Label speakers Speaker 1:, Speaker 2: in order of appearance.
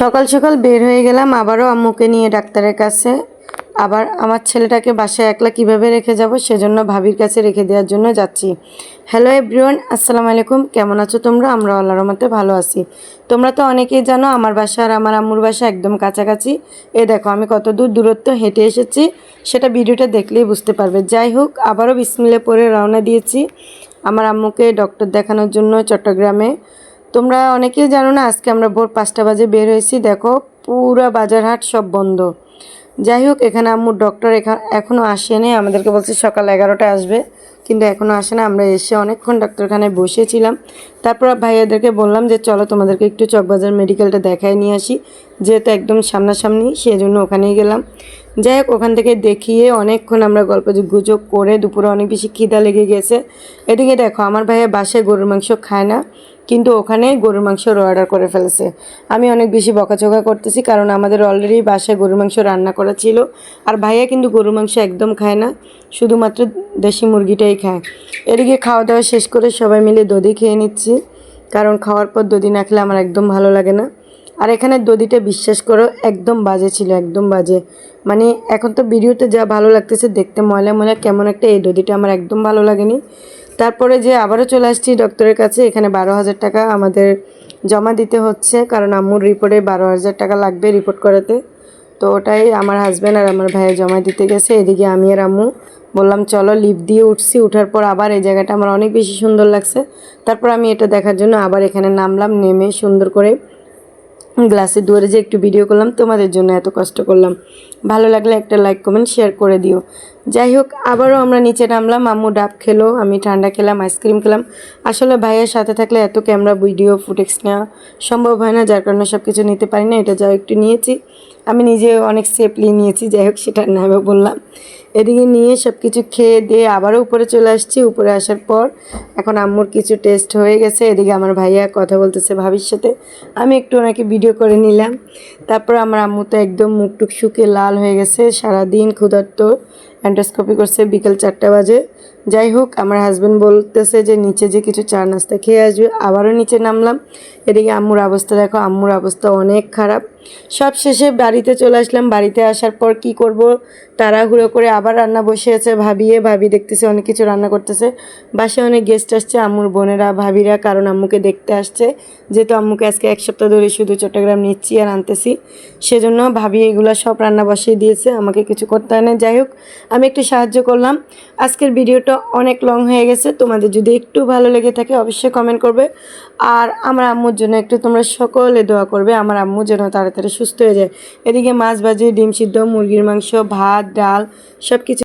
Speaker 1: সকাল সকাল বের হয়ে গেলাম, আবারও আম্মুকে নিয়ে ডাক্তারের কাছে। আবার আমার ছেলেটাকে বাসায় একলা কীভাবে রেখে যাব সেজন্য ভাবির কাছে রেখে দেওয়ার জন্য যাচ্ছি। হ্যালো এভরিওয়ান, আসসালামু আলাইকুম। কেমন আছো তোমরা? আমরা আল্লাহর মতে ভালো আছি। তোমরা তো অনেকেই জানো, আমার বাসা আর আমার আম্মুর বাসা একদম কাছাকাছি। এ দেখো, আমি কত দূর দূরত্ব হেঁটে এসেছি, সেটা ভিডিওটা দেখলেই বুঝতে পারবে। যাই হোক, আবারও বিসমিলে পরে রওনা দিয়েছি। আমার আম্মুকে ডক্টর দেখানোর জন্য চট্টগ্রামে। তোমরা অনেকেই জানো না, আজকে আমরা ভোর পাঁচটা বাজে বের হয়েছি। দেখো, পুরা বাজারহাট সব বন্ধ। যাই হোক, এখানে আম্মুর ডক্টর এখা- এখনও আসেনি। আমাদেরকে বলছে সকাল এগারোটায় আসবে, কিন্তু এখনও আসে না। আমরা এসে অনেকক্ষণ ডাক্তারখানায় বসেছিলাম। তারপর ভাইয়াদেরকে বললাম যে, চলো তোমাদেরকে একটু চকবাজার মেডিকেলটা দেখায় নিয়ে আসি। যেহেতু একদম সামনাসামনি সেই জন্য ওখানেই গেলাম। যাই হোক, ওখান থেকে দেখিয়ে অনেকক্ষণ আমরা গল্প গুজব করে দুপুরে অনেক বেশি খিদা লেগে গেছে। এদিকে দেখো, আমার ভাইয়া বাসায় গরুর মাংস খায় না। কিন্তু ওখানে গরুর মাংসর অর্ডার করে ফেলেছে। আমি অনেক বেশি বকাচকা করতেছি কারণ আমাদের অলরেডি বাসায় গরুর মাংস রান্না করা ছিল আর ভাইয়া কিন্তু গরুর মাংস একদম খায় না, শুধুমাত্র দেশি মুরগিটাই খায়। এদিকে খাওয়া দাওয়া শেষ করে সবাই মিলে দধি খেয়ে নিচ্ছি, কারণ খাওয়ার পর দধি না খেলে আমার একদম ভালো লাগে না। আর এখানে দধিটা বিশ্বাস করো একদম বাজে ছিল, একদম বাজে। মানে এখন তো ভিডিওতে যা ভালো লাগতেছে দেখতে ময়লা ময়লা কেমন একটা এই দধিটা আমার একদম ভালো লাগেনি। তারপরে যে আবারও চলে আসছি ডক্টরের কাছে, এখানে বারো হাজার টাকা আমাদের জমা দিতে হচ্ছে। কারণ আম্মুর রিপোর্টে বারো হাজার টাকা লাগবে রিপোর্ট করাতে। তো ওটাই আমার হাজব্যান্ড আর আমার ভাইয়ের জমা দিতে গেছে। এদিকে আমি আর আম্মু বললাম, চলো লিফট দিয়ে উঠছি। উঠার পর আবার এই জায়গাটা আমার অনেক বেশি সুন্দর লাগছে। তারপর আমি এটা দেখার জন্য আবার এখানে নামলাম, নেমে সুন্দর করে গ্লাসের দুয়ারে যে একটু ভিডিও করলাম, তোমাদের জন্য এত কষ্ট করলাম। ভালো লাগলে একটা লাইক কমেন্ট শেয়ার করে দিও। যাই হোক, আবারও আমরা নিচে নামলাম। আম্মু ডাব খেলো, আমি ঠান্ডা খেলাম আইসক্রিম খেলাম। আসলে ভাইয়ের সাথে থাকলে এত ক্যামেরা ভিডিও ফুটেক্স নেওয়া সম্ভব হয় না, যার কারণে সব কিছু নিতে পারি না, এটা যাও একটু নিয়েছি। আমি নিজে অনেক সেফলি নিয়েছি, যাই হোক সেটা নামে বললাম। এদিকে নিয়ে সব কিছু খেয়ে দিয়ে আবারও উপরে চলে আসছি। উপরে আসার পর এখন আম্মুর কিছু টেস্ট হয়ে গেছে। এদিকে আমার ভাইয়া কথা বলতেছে ভাবির সাথে। আমি একটু ওনাকে ভিডিও করে নিলাম। তারপর আমার আম্মু তো একদম মুখ টুক শুকিয়ে লাল হয়ে গেছে। সারাদিন ক্ষুধার্ত অ্যান্ডোস্কোপি করছে বিকেল চারটা বাজে। যাই হোক, আমার হাজব্যান্ড বলতেছে যে, নিচে যে কিছু চা নাস্তা খেয়ে আসবে। আবারও নিচে নামলাম। এদিকে আম্মুর অবস্থা দেখো, আম্মুর অবস্থা অনেক খারাপ। সব শেষে বাড়িতে চলে আসলাম। বাড়িতে আসার পর কি করব? তাড়াহুড়ো করে আবার রান্না বসিয়েছে ভাবিয়ে ভাবি দেখতেছে অনেক কিছু রান্না করতেছে। বাসায় অনেক গেস্ট আসছে, আম্মুর বোনেরা, ভাবিরা, কারণ আম্মুকে দেখতে আসছে। যেহেতু আম্মুকে আজকে এক সপ্তাহ ধরে শুধু চট্টগ্রাম নিচ্ছি আর আনতেছি। সেজন্য ভাবি এগুলো সব রান্না বসিয়ে দিয়েছে, আমাকে কিছু করতে হয় না যাই হোক আমি একটু সাহায্য করলাম। আজকের ভিডিওটা অনেক লং হয়ে গেছে। তোমাদের যদি একটু ভালো লেগে থাকে অবশ্যই কমেন্ট করবে। আর আমার আম্মুর জন্য একটু তোমরা সকলে দোয়া করবে। আমার আম্মু যেন তাড়াতাড়ি সুস্থ হয়ে যায়। এদিকে মাছ ভাজি, ডিম সিদ্ধ, মুরগির মাংস, ভাত, ডাল সব কিছু